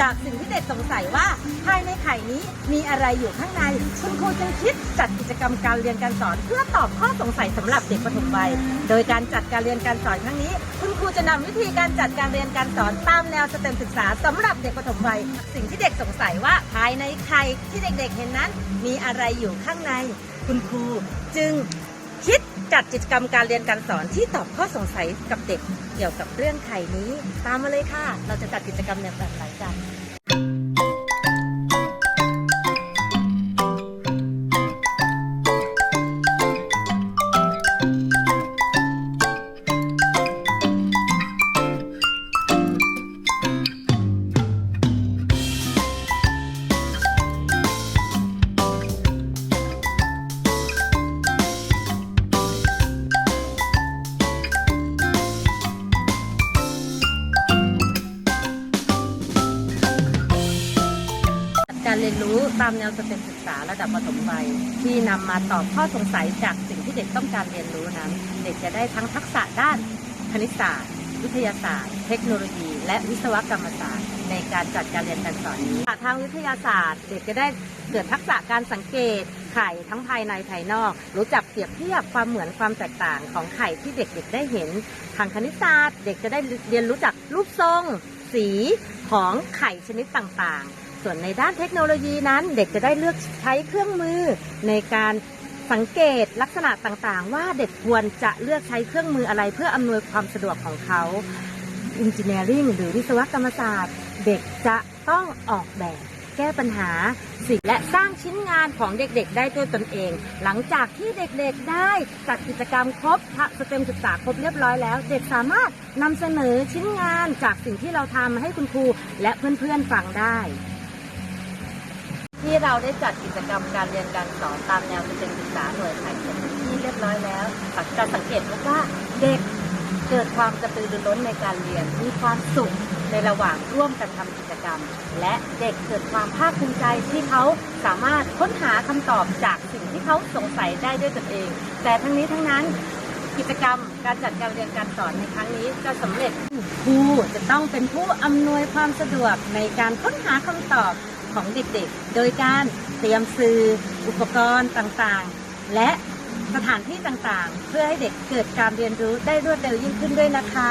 จากสิ่งที่เด็กสงสัยว่าภายในไข่นี้มีอะไรอยู่ข้างในคุณครูจึงคิดจัดกิจกรรมการเรียนการสอน เพื่อตอบข้อสงสัยสำหรับเด็กปฐมวัย โดยการจัดการเรียนการสอนครั้งนี้ คุณครูจะนำวิธีการจัดการเรียนการสอนตามแนวสเต็มศึกษาสำหรับเด็กปฐมวัย สิ่งที่เด็กสงสัยว่าภายในไข่ที่เด็กๆเห็นนั้น มีอะไรอยู่ข้างใน คุณครูจึง จัดกิจกรรมการเรียนการสอนที่ตอบข้อสงสัยกับเด็กเกี่ยวกับเรื่องไข่นี้ ตามมาเลยค่ะ เราจะจัดกิจกรรมในแบบไหนกัน การเรียนรู้ตามแนวสเต็มศึกษาระดับประถมวัย ที่นำมาตอบข้อสงสัยจากสิ่งที่เด็กต้องการเรียนรู้นั้น เด็กจะได้ทั้งทักษะด้านคณิตศาสตร์ วิทยาศาสตร์ เทคโนโลยี และวิศวกรรมศาสตร์ ในการจัดการเรียนการสอนนี้ทางวิทยาศาสตร์ เด็กจะได้เกิดทักษะการสังเกตไข่ทั้งภายในภายนอก รู้จักเปรียบเทียบความเหมือนความแตกต่างของไข่ที่เด็กๆได้เห็น ทางคณิตศาสตร์ เด็กจะได้เรียนรู้จักรูปทรง สีของไข่ชนิดต่างๆ ส่วนในด้านเทคโนโลยีนั้น เด็กจะได้เลือกใช้เครื่องมือในการสังเกตลักษณะต่างๆ ว่าเด็กควรจะเลือกใช้เครื่องมืออะไรเพื่ออำนวยความสะดวกของเขา Engineering หรือวิศวกรรมศาสตร์ เด็กจะต้องออกแบบแก้ปัญหาสิ่งและสร้างชิ้นงานของเด็กๆ ได้ด้วยตนเอง หลังจากที่เด็กๆได้จัดกิจกรรมครบสเต็มศึกษาครบเรียบร้อยแล้ว เด็กสามารถนำเสนอชิ้นงานจากสิ่งที่เราทำให้คุณครูและเพื่อนๆฟังได้ ที่เราได้จัดกิจกรรมการเรียนการสอนตามแนวเต็มศึกษาหน่วยไข่เต็มที่เรียบร้อยแล้วจะสังเกตพบว่าเด็กเกิดความกระตือรือร้นในการเรียนมีความสุขในระหว่างร่วมกันทำกิจกรรม และเด็กเกิดความภาคภูมิใจที่เขาสามารถค้นหาคำตอบจากสิ่งที่เขาสงสัยได้ด้วยตนเอง แต่ทั้งนี้ทั้งนั้นกิจกรรมการจัดการเรียนการสอนในครั้งนี้จะสำเร็จครูจะต้องเป็นผู้อำนวยความสะดวกในการค้นหาคำตอบ ของเด็กๆ โดยการเตรียมสื่ออุปกรณ์ต่างๆ และสถานที่ต่างๆ เพื่อให้เด็กเกิดการเรียนรู้ได้รวดเร็วยิ่งขึ้นด้วยนะคะ